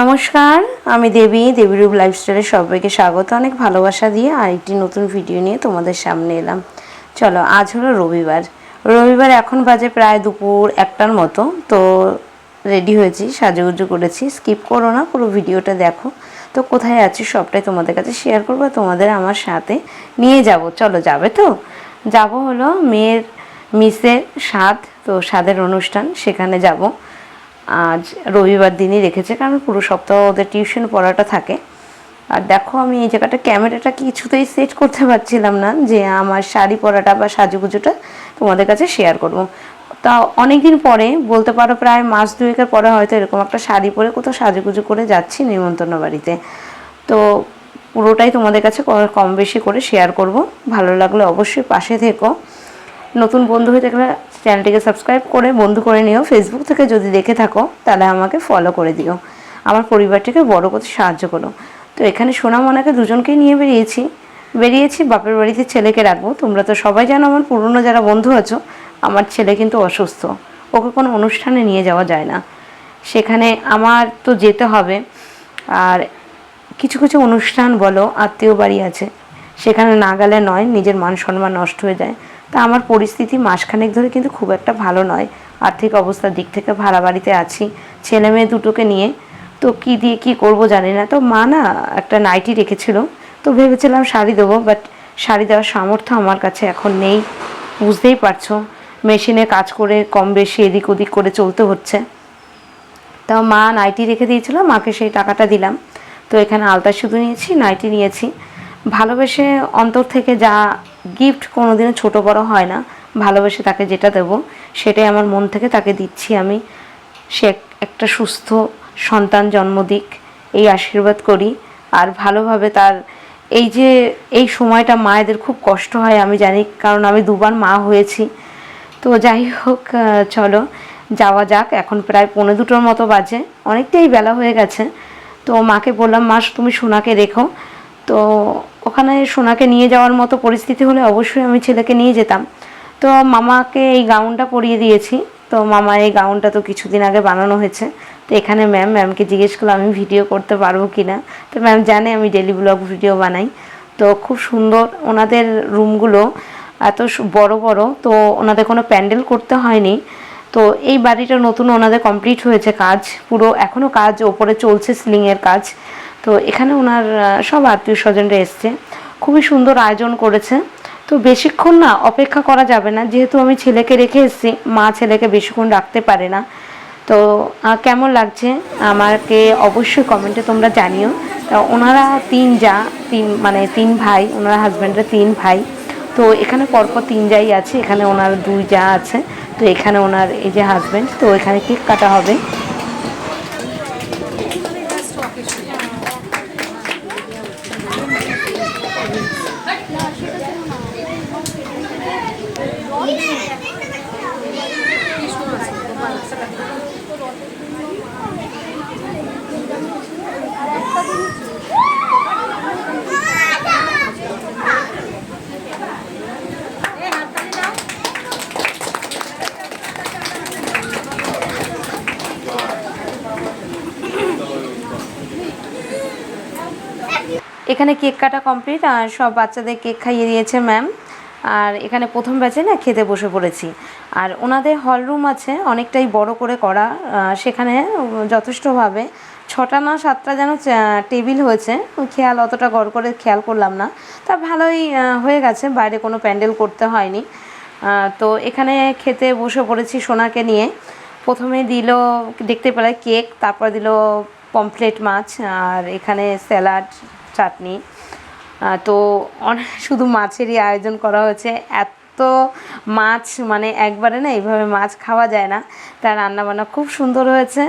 নমস্কার, আমি দেবী দেবী রূপ লাইফস্টাইলে সবাইকে স্বাগত। অনেক ভালোবাসা দিয়ে আরেকটি নতুন ভিডিও নিয়ে তোমাদের সামনে এলাম। চলো, আজ হলো রবিবার। রবিবার এখন বাজে প্রায় দুপুর একটার মতো, তো রেডি হয়েছি, সাজুগুজু করেছি। স্কিপ করো না, পুরো ভিডিওটা দেখো। তো কোথায় আছি সবটাই তোমাদের কাছে শেয়ার করব তোমাদের আমার সাথে নিয়ে যাব। চলো, যাবে তো? যাব হলো মেয়ের মিসের স্বাদ, তো স্বাদের অনুষ্ঠান, সেখানে যাব। আজ রবিবার দিনই রেখেছে, কারণ পুরো সপ্তাহ ওদের টিউশন পড়াটা থাকে। আর দেখো আমি এই জায়গাটা, ক্যামেরাটা কিছুতেই সেট করতে পারছিলাম না যে আমার শাড়ি পরাটা বা সাজুগুজুটা তোমাদের কাছে শেয়ার করব। তা অনেক দিন পরে, বলতে পারো প্রায় মাস দুয়েকের পরে হয়তো এরকম একটা শাড়ি পরে কোথাও সাজুগুজু করে যাচ্ছি নিমন্ত্রণ বাড়িতে। তো পুরোটাই তোমাদের কাছে কম বেশি করে শেয়ার করব। ভালো লাগলে অবশ্যই পাশে থেকো। নতুন বন্ধু হয়ে থাকলে চ্যানেলটিকে সাবস্ক্রাইব করে বন্ধু করে নিও। ফেসবুক থেকে যদি দেখে থাকো, তাহলে আমাকে ফলো করে দিও। আমার পরিবারটিকে বড় করতে সাহায্য করো। তো এখানে সোনামনাকে দুজনকেই নিয়ে বেরিয়েছি। বেরিয়েছি, বাপের বাড়িতে ছেলেকে রাখব। তোমরা তো সবাই জানো আমার পুরনো যারা বন্ধু আছো, আমার ছেলে কিন্তু অসুস্থ। ওকে কোনো অনুষ্ঠানে নিয়ে যাওয়া যায় না। সেখানে আমার তো যেতে হবে। আর কিছু কিছু অনুষ্ঠান বলো, আত্মীয় বাড়ি আছে। সেখানে না গেলে নয়, নিজের মান সম্মান নষ্ট হয়ে যায়। তা আমার পরিস্থিতি মাসখানেক ধরে কিন্তু খুব একটা ভালো নয়। আর্থিক অবস্থার দিক থেকে ভাড়া বাড়িতে আছি। ছেলে মেয়ে দুটোকে নিয়ে তো কি দিয়ে কি করব জানি না। তো মা না একটা নাইটি রেখেছিল। তো ভেবেছিলাম শাড়ি দেবো, বাট শাড়ি দেওয়ার সামর্থ্য আমার কাছে এখন নেই। বুঝতেই পারছ, মেশিনে কাজ করে কম বেশি এদিক ওদিক করে চলতে হচ্ছে। তাও মা নাইটি রেখে দিয়েছিল, মাকে সেই টাকাটা দিলাম। তো এখানে আলতা শুধু নিয়েছি, নাইটি নিয়েছি। ভালোবেসে অন্তর থেকে যা গিফট কোনোদিনও ছোট বড় হয় না, ভালোবেসে তাকে যেটা দেব সেটাই আমার মন থেকে তাকে দিচ্ছি আমি। সে এক- একটা সুস্থ সন্তান জন্ম দিক, এই আশীর্বাদ করি। আর ভালোভাবে তার এই যে, এই সময়টা মায়েদের খুব কষ্ট হয় আমি জানি, কারণ আমি দুবার মা হয়েছি। তো যাই হোক চলো, যাওয়া যাক, এখন প্রায় পৌনে দুটোর মতো বাজে, অনেকটাই বেলা হয়ে গেছে। তো মাকে বললাম, মা, তুমি সোনাকে রেখো। তো ওখানে সোনাকে নিয়ে যাওয়ার মতো পরিস্থিতি হলে অবশ্যই আমি ছেলেকে নিয়ে যেতাম। তো মামাকে এই গাউনটা পরিয়ে দিয়েছি। তো মামা এই গাউনটা তো কিছুদিন আগে বানানো হয়েছে। তো এখানে ম্যাম ম্যামকে জিজ্ঞেস করলাম, আমি ভিডিও করতে পারব কি না তো ম্যাম জানে আমি ডেলি ব্লগ ভিডিও বানাই। তো খুব সুন্দর ওনাদের রুমগুলো এত বড় বড়। তো ওনাদের কোনো প্যান্ডেল করতে হয়নি। তো এই বাড়িটা নতুন ওনাদের কমপ্লিট হয়েছে কাজ। পুরো এখনও কাজ, ওপরে চলছে সিলিংয়ের কাজ। তো এখানে ওনার সব আত্মীয় স্বজনরা এসছে। খুবই সুন্দর আয়োজন করেছে। তো বেশিক্ষণ না অপেক্ষা করা যাবে না। যেহেতু আমি ছেলেকে রেখে এসেছি, মা ছেলেকে বেশিক্ষণ রাখতে পারে না। তো কেমন লাগছে? আমাকে অবশ্যই কমেন্টে তোমরা জানিও। তা ওনারা তিন যা, তিন মানে তিন ভাই, ওনারা হাজব্যান্ডরা তিন ভাই। তো এখানে পরপর তিন যাই আছে। এখানে ওনার দুই যা আছে। তো এখানে ওনার এই যে হাজব্যান্ড তো এখানে কেক কাটা হবে। এখানে কেক কাটা কমপ্লিট আর সব বাচ্চাদের কেক খাইয়ে দিয়েছে ম্যাম। আর এখানে প্রথম ব্যাচে না খেতে বসে পড়েছি। আর ওনাদের হল রুম আছে, অনেকটাই বড় করে করা সেখানে যথেষ্টভাবে। ছটা না সাতটা যেন টেবিল হয়েছে, খেয়াল অতটা গড় করে খেয়াল করলাম না। তা ভালোই হয়ে গেছে, বাইরে কোনো প্যান্ডেল করতে হয়নি। তো এখানে খেতে বসে পড়েছি সোনাকে নিয়ে। প্রথমে দিল, দেখতে পেলে কেক, তারপর দিল পমফ্লেট মাছ, আর এখানে স্যালাড, চাটনি। তো অনেক শুধু মাছেরই আয়োজন করা হয়েছে। এত মাছ মানে একবারে না এইভাবে মাছ খাওয়া যায় না। তার রান্নাবান্না খুব সুন্দর হয়েছে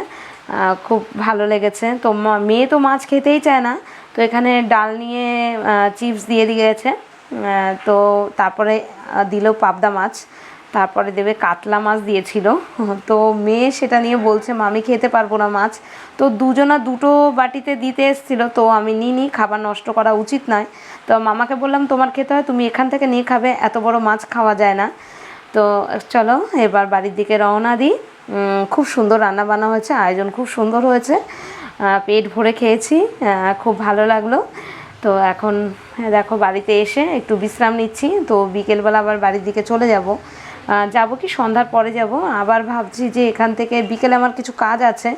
খুব ভালো লেগেছে। তো মেয়ে তো মাছ খেতেই চায় না। তো এখানে ডাল নিয়ে চিপস দিয়ে দিয়েছে। তো তারপরে দিল পাবদা মাছ। তারপরে দেবে কাতলা মাছ দিয়েছিল। তো মেয়ে সেটা নিয়ে বলছে, মামি, খেতে পারব না মাছ। তো দুজনা দুটো বাটিতে দিতে এসেছিল, তো আমি নিই খাবার নষ্ট করা উচিত নয়। তো মামাকে বললাম, তোমার খেতে হয়, তুমি এখান থেকে নিয়ে খাবে, এত বড় মাছ খাওয়া যায় না। তো চলো, এবার বাড়ির দিকে রওনা দিই। খুব সুন্দর রান্না বান্না হয়েছে, আয়োজন খুব সুন্দর হয়েছে। পেট ভরে খেয়েছি খুব ভালো লাগল। তো এখন, দেখো, বাড়িতে এসে একটু বিশ্রাম নিচ্ছি। তো বিকেলবেলা আবার বাড়ির দিকে চলে যাব। যাব কি? সন্ধ্যার পরে যাব। আবার ভাবছি যে এখান থেকে বিকেলে আমার কিছু কাজ আছে।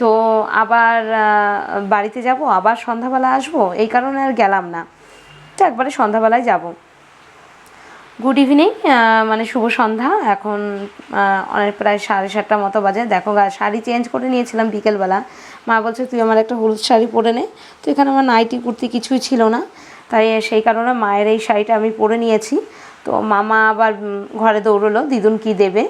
তো আবার বাড়িতে যাব, আবার সন্ধ্যাবেলা আসব। এই কারণে আর গেলাম না। তো একবারে সন্ধ্যাবেলায় যাব। গুড ইভিনিং মানে শুভ সন্ধ্যা। এখন অনেক প্রায় সাড়ে সাতটা মতো বাজে। দেখো শাড়ি চেঞ্জ করে নিয়েছিলাম বিকেলবেলা। মা বলছে, তুই আমার একটা হলুদ শাড়ি পরে নে। তো এখানে আমার নাইটি কুর্তি কিছুই ছিল না। তাই সেই কারণে মায়ের এই শাড়িটা আমি পরে নিয়েছি। তো মামা আবার ঘরে দৌড়লো, দিদুন কি দেবে?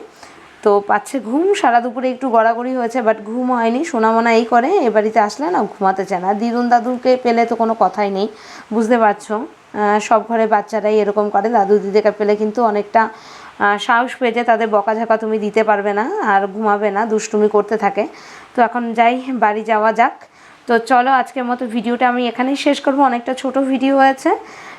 তো পাচ্ছে ঘুম, সারা দুপুরে একটু গড়াগড়ি হয়েছে বাট ঘুম হয়নি, সোনামোনা এই করে, এ বাড়িতে আসলে না, ঘুমাতে চায় না। দিদুন দাদুকে পেলে তো কোনো কথাই নেই, বুঝতে পারছ? সব ঘরে বাচ্চারাই এরকম করে, দাদু দিদিকে পেলে কিন্তু অনেকটা সাহস পেয়ে যায়, তাদের বকাঝকা তুমি দিতে পারবে না, আর ঘুমাবে না, দুষ্টুমি করতে থাকে। তো এখন যাই, বাড়ি যাওয়া যাক। তো চলো, আজকের মতো ভিডিওটা আমি এখানেই শেষ করব, অনেকটা ছোট ভিডিও হয়েছে।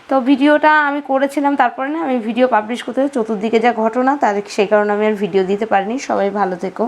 তো ভিডিওটা আমি করেছিলাম, তারপরে না আমি ভিডিও পাবলিশ করতে চতুর্দিকে যা ঘটনা, তার সেই কারণে আমি আর ভিডিও দিতে পারিনি। সবাই ভালো থেকো।